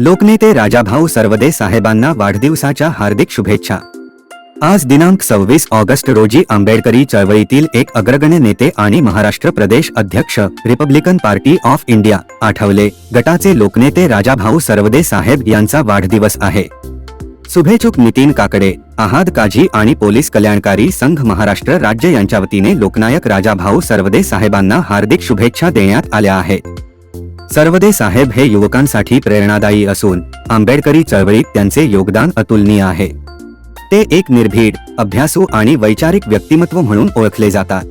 लोकनेते राजाभाऊ सर्वदे साहेबांना वाढदिवसाच्या हार्दिक शुभेच्छा. आज दिनांक सव्वीस ऑगस्ट रोजी आंबेडकरी चळवळीतील एक अग्रगण्य नेते आणि महाराष्ट्र प्रदेश अध्यक्ष Republican party of India Athawale. गटाचे लोकनेते राजाभाऊ सर्वदे साहेब यांचा वाढदिवस आहे. शुभेच्छुक नितीन काकडे आहाद काझी आणि पोलीस कल्याणकारी संघ महाराष्ट्र राज्य यांच्या वतीने लोकनायक राजाभाऊ सर्वदे साहेबांना हार्दिक शुभेच्छा देण्यात आल्या आहेत. सर्वदे साहेब हे युवकांसाठी प्रेरणादायी असून आंबेडकरी चळवळीत त्यांचे योगदान अतुलनीय आहे. ते एक निर्भीड अभ्यासू आणि वैचारिक व्यक्तिमत्व म्हणून ओळखले जातात.